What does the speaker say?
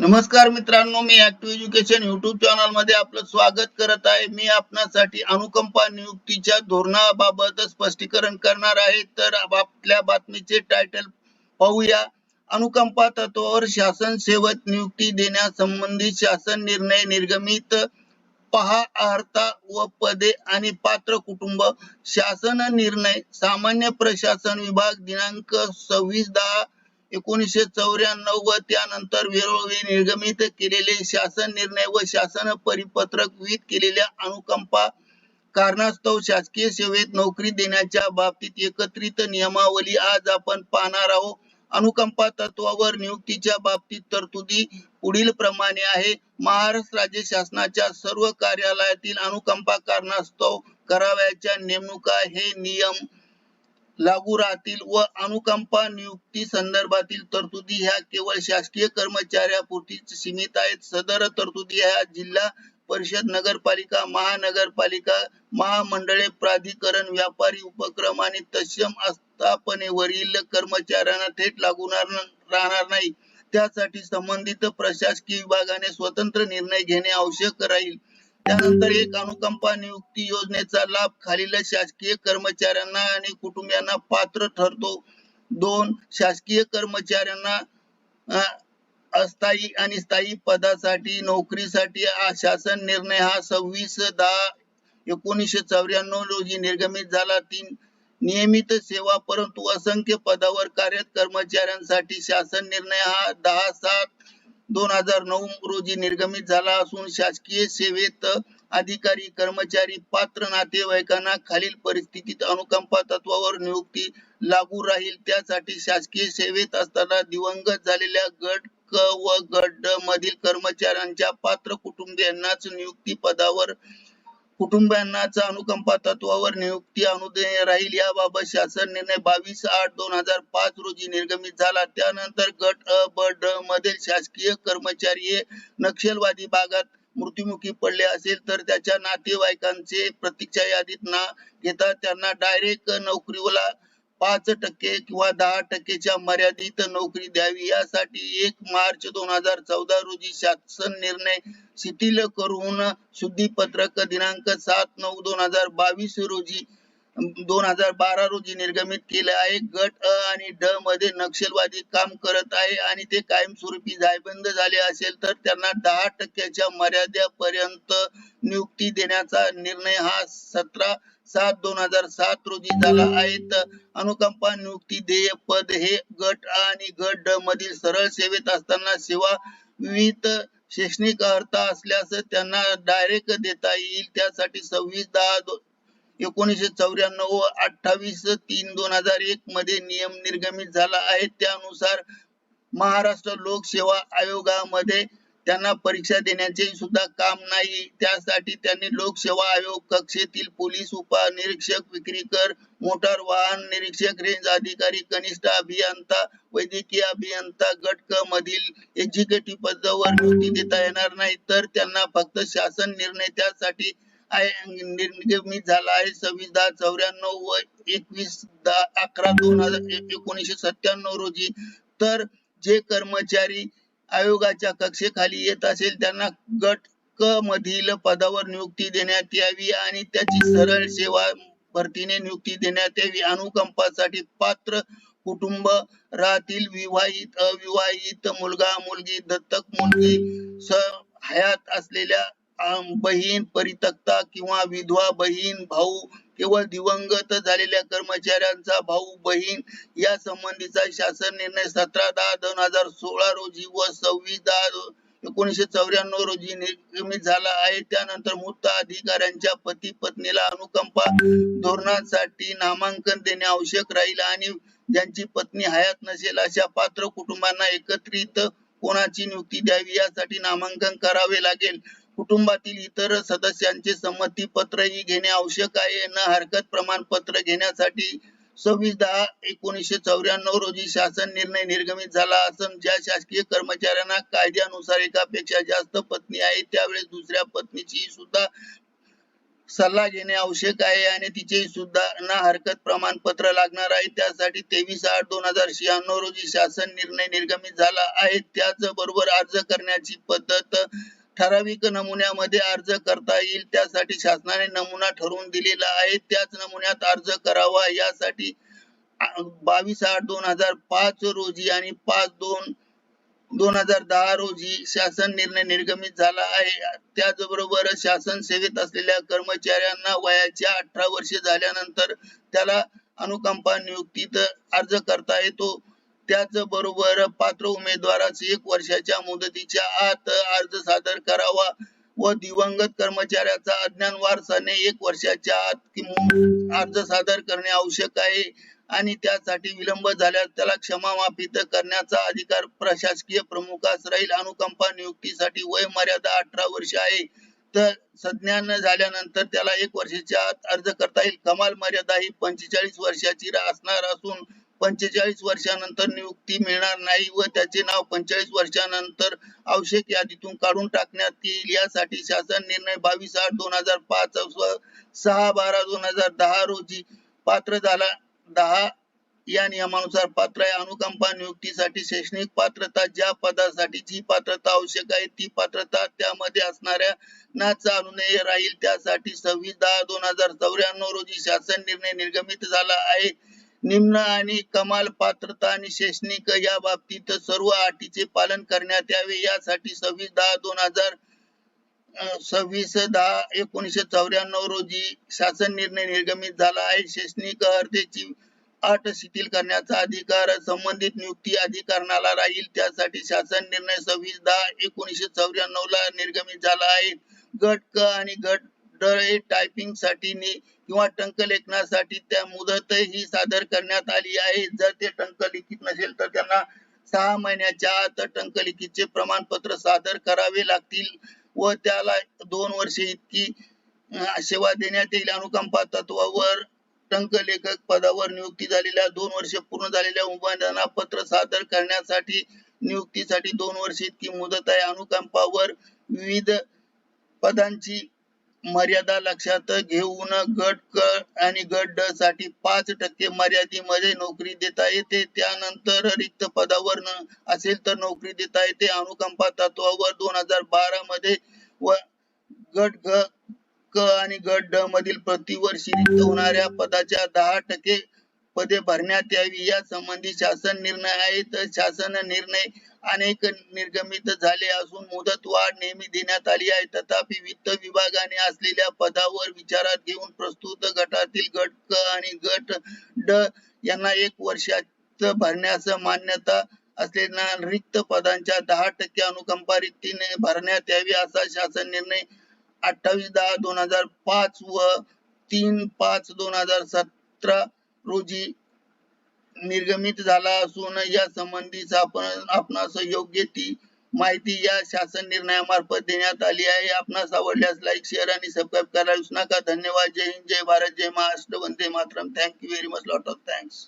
नमस्कार मित्रांनो मी ऍक्टिव्ह एज्युकेशन युट्यूब चॅनलमध्ये आपलं स्वागत करत आहे. मी आपणासाठी अनुकंपा नियुक्तीच्या धोरणाबाबत स्पष्टीकरण करणार आहे. तर आपल्या बातमीचे टायटल पाहूया. अनुकंपा तत्वावर शासन सेवक नियुक्ती देण्यासंबंधी शासन निर्णय निर्गमित. पहा अर्हता व पदे आणि पात्र कुटुंब. शासन निर्णय सामान्य प्रशासन विभाग दिनांक सव्वीस दहा एकोणीसशे चौऱ्याण्णव व त्यानंतर वेळोवेळी निर्गमित केलेले शासन निर्णय व शासन परिपत्रक विहित केलेल्या अनुकंपा कारणास्तव शासकीय सेवेत नोकरी देण्याच्या बाबतीत एकत्रित नियमावली आज आपण पाहणार आहोत. अनुकंपा तत्वावर नियुक्तीच्या बाबतीत तरतुदी पुढील प्रमाणे आहे. महाराष्ट्र राज्य शासनाच्या सर्व कार्यालयातील अनुकंपा कारणास्तव करावयाच्या नेमणुका हे नियम लागू राहतील व अनुकंपा नियुक्ती संदर्भातील तरतुदी ह्या केवळ शासकीय कर्मचाऱ्यापुरतीच सीमित आहेत. सदर तरतुदी ह्या जिल्हा परिषद नगरपालिका महानगरपालिका महामंडळे प्राधिकरण व्यापारी उपक्रम आणि तत्सम आस्थापनेवरील कर्मचाऱ्यांना थेट लागू राहणार नाही. त्यासाठी संबंधित प्रशासकीय विभागाने स्वतंत्र निर्णय घेणे आवश्यक राहील. त्यानंतर एक अनुकंपा नियुक्ती योजनेचा लाभ खालील शासकीय कर्मचाऱ्यांना आणि कुटुंबियांना पात्र ठरतो. दोन शासकीय कर्मचाऱ्यांना अस्थायी आणि स्थायी पदासाठी नोकरीसाठी शासन निर्णय हा सव्वीस दहा एकोणीसशे चौऱ्याण्णव रोजी निर्गमित झाला. तीन नियमित सेवा परंतु असंख्य पदावर कार्यरत कर्मचाऱ्यांसाठी शासन निर्णय हा दहा सात दोन हजार नऊ रोजी निर्गमित झाला असून शासकीय सेवेत अधिकारी कर्मचारी पात्र नातेवाईकांना खालील परिस्थितीत अनुकंपा तत्वावर नियुक्ती लागू राहील. त्यासाठी शासकीय सेवेत असताना दिवंगत झालेल्या गट क व गट मधील कर्मचाऱ्यांच्या पात्र कुटुंबियांनाच नियुक्ती पदावर कुटुंबियांनाच अनुकंपा तत्वावर नियुक्ती अनुदेय राहील. याबाबत शासन निर्णय बावीस आठ दोन हजार पाच रोजी निर्गमित झाला. त्यानंतर गट अ ब ड मधील शासकीय कर्मचारी हे नक्षलवादी भागात मृत्युमुखी पडले असेल तर त्याच्या नातेवाईकांचे प्रतीक्षा यादीत ना घेता त्यांना डायरेक्ट नोकरीला पाच टक्के किंवा दहा टक्केच्या मर्यादित नोकरी द्यावी यासाठी एक मार्च दोन हजार चौदा रोजी शासन निर्णय शिथिल करून शुद्धीपत्रक दिनांक सात नऊ दोन हजार बावीस रोजी दोन हजार बारा रोजी निर्गमित केले आहे. गट अ आणि ड मध्ये नक्षलवादी काम करत आहे आणि ते कायमस्वरूपी जायबंद झाले असेल तर त्यांना दहा टक्क्याच्या मर्यादेपर्यंत नियुक्ती देण्याचा निर्णय हा सतरा सात दोन हजार सात रोजी झाला आहे अनुकंपा नियुक्ती देय पद हे गट आ आणि गट ड मधील सरळ सेवेत असताना सेवा विविध शैक्षणिक अर्थ असल्यास त्यांना डायरेक्ट देता येईल. त्यासाठी सव्वीस दहा एकोणीसशे चौऱ्याण्णव व अठ्ठावीस तीन दोन हजार एक मध्ये नियम निर्गमित झाला आहे. त्यानुसार महाराष्ट्र लोकसेवा आयोगामध्ये त्यांना परीक्षा देण्याचे सुद्धा काम नाही. त्यासाठी त्यांनी लोकसेवा आयोग कक्षेतील पोलीस उपनिरीक्षक विक्रीकर मोटार वाहन निरीक्षक रेंज अधिकारी कनिष्ठ अभियंता वैद्यकीय अभियंता गट क मधील एक्झिक्युटिव्ह पदावर नियुक्ती देता येणार नाही. तर त्यांना फक्त शासन निर्णय त्यासाठी निर्मित झाला आहे. सव्वीस दहा चौऱ्याण्णव व एकवीस दहा अकरा दोन हजार एकोणीसशे सत्त्याण्णव रोजी. तर जे कर्मचारी आयोगाच्या कक्षेखाली येत असेल त्यांना गट क मधील पदावर नियुक्ती देण्यात यावी आणि त्याची सरळ सेवा भरतीने नियुक्ती देण्यात यावी. अनुकंपासाठी पात्र कुटुंब राहतील विवाहित अविवाहित मुलगा मुलगी दत्तक मुलगी हयात असलेल्या बहीण परितक्ता किंवा विधवा बहीण भाऊ किंवा दिवंगत झालेल्या कर्मचाऱ्यांचा भाऊ बहीण या संबंधीचा शासन निर्णय सतरा दहा दोन हजार सोळा रोजी व सव्वीस दहा एकोणीशे चौऱ्याण्णव रोजी निर्गमित झाला आहे. त्यानंतर मृत अधिकाऱ्यांच्या पती पत्नीला अनुकंपा धोरणासाठी नामांकन देणे आवश्यक राहील आणि ज्यांची पत्नी हयात नसेल अशा पात्र कुटुंबांना एकत्रित कोणाची नियुक्ती द्यावी यासाठी नामांकन करावे लागेल. कुटुंबातील इतर सदस्यांचे संमती पत्रही घेणे आवश्यक आहे. न हरकत प्रमाणपत्र घेण्यासाठी सव्वीस दहा एकोणीसशे चौऱ्याण्णव रोजी शासन निर्णय निर्गमित झाला असून ज्या शासकीय कर्मचाऱ्यांना कायद्यानुसार एकापेक्षा जास्त पत्नी आहे त्यावेळेस दुसऱ्या पत्नीची सुद्धा सल्ला घेणे आवश्यक आहे आणि तिचे सुद्धा ना हरकत प्रमाणपत्र लागणार आहे. त्यासाठी तेवीस आठ दोन हजार शहाण्णव रोजी शासन निर्णय निर्गमित झाला आहे. त्याचबरोबर अर्ज करण्याची पद्धत ठराविक नमुन्यामध्ये अर्ज करता येईल त्यासाठी शासनाने नमुना ठरवून दिलेला आहे. त्याच नमुन्यात अर्ज करावा. यासाठी बावीस आठ दोन हजार पाच रोजी आणि पाच दोन दोन हजार दहा रोजी शासन निर्णय निर्गमित झाला आहे. त्याचबरोबर शासन सेवेत असलेल्या कर्मचाऱ्यांना वयाच्या अठरा वर्षे झाल्यानंतर त्याला अनुकंपा नियुक्तीत अर्ज करता येतो. त्याचबरोबर पात्र उमेदवारास एक वर्षाच्या मुदतीच्या आत अर्ज सादर करावा व दिवंगत कर्मचाऱ्याचा अज्ञान वारसाने एक वर्षाच्या आत अर्ज सादर करणे आवश्यक आहे. आणि त्यासाठी विलंब झाल्यास त्याला क्षमा माफित करण्याचा अधिकार प्रशासकीय प्रमुखास राहील. अनुकंपा नियुक्तीसाठी वय मर्यादा अठरा वर्ष आहे. तर संज्ञान झाल्यानंतर त्याला एक वर्षाच्या आत अर्ज करता येईल. कमाल मर्यादा ही पंचेचाळीस वर्षाची असणार असून पंचेचाळीस वर्षानंतर नियुक्ती मिळणार नाही व त्याचे नाव पंचेचाळीस वर्षानंतर आवश्यक यादीतून काढून टाकण्यात येईल. यासाठी शासन निर्णय बावीस आठ दोन हजार पाच व सहा बारा दोन हजार दहा रोजी पात्र झाला. दहा या नियमानुसार पात्र आहे. अनुकंपा नियुक्तीसाठी शैक्षणिक पात्रता ज्या पदासाठी जी पात्रता आवश्यक आहे ती पात्रता त्यामध्ये असणाऱ्या ना चालू नये राहील. त्यासाठी सव्वीस दहा दोन हजार चौऱ्याण्णव रोजी शासन निर्णय निर्गमित झाला आहे. निम्न आणि कमाल पात्रता आणि शैक्षणिक या बाबतीत सर्व अटीचे पालन करण्यात यावे. यासाठी सव्वीस दहा दोन हजार सव्वीस दहा एकोणीसशे चौऱ्याण्णव रोजी शासन निर्णय निर्गमित झाला आहे. शैक्षणिक अर्हतेची अट शिथिल करण्याचा अधिकार संबंधित नियुक्ती अधिकरणाला राहील. त्यासाठी शासन निर्णय सव्वीस दहा एकोणीसशे चौऱ्याण्णव ला निर्गमित झाला आहे. गट क आणि गट ड टायपिंगसाठी किंवा टंकलेखनासाठी त्या मुदत ही सादर करण्यात आली आहे. जर ते टंकलिखित नसेल तर त्यांना सहा महिन्याच्या आत टंकलिखितचे प्रमाणपत्र सादर करावे लागतील व त्याला दोन वर्षे इतकी सेवा देण्यात येईल. अनुकंपा तत्वावर टंकलेखक पदावर नियुक्ती झालेल्या दोन वर्ष पूर्ण झालेल्या उमेदवारांना पत्र सादर करण्यासाठी नियुक्तीसाठी दोन वर्ष इतकी मुदत आहे. अनुकंपावर विविध पदांची मर्यादा लक्षात घेऊन गट क आणि गट ड साठी पाच टक्के मर्यादेमध्ये नोकरी देता येते. त्यानंतर रिक्त पदावर असेल तर नोकरी देता येते. अनुकंपा तत्वावर दोन हजार बारा मध्ये व गट ग क आणि गट ड मधील प्रतिवर्षी रिक्त होणाऱ्या पदाच्या दहा टक्के पदे भरण्यात यावी. या संबंधी शासन निर्णय आहेत शासन निर्णय अनेक निर्गमित झाले असून मुदत वाढ नेहमी देण्यात आली आहे. तथापि वित्त विभागाने असलेल्या पदावर विचारात घेऊन प्रस्तुत गटातील गट क आणि गट ड यांना एक वर्षात भरण्यास मान्यता असलेल्या रिक्त पदांच्या दहा टक्के अनुकंपा रिक्तीने भरण्यात यावी असा शासन निर्णय अठ्ठावीस दहा दोन हजार पाच व तीन पाच दोन हजार सतरा रोजी निर्गमित झाला असून या संबंधीच आपण आपणास योग्य ती माहिती या शासन निर्णयामार्फत देण्यात आली आहे. आपणास आवडल्यास लाईक शेअर आणि सबस्क्राईब करायला विसरू नका धन्यवाद. जय हिंद. जय भारत. जय महाराष्ट्र. वंदे Mataram. Thank you very much lot of thanks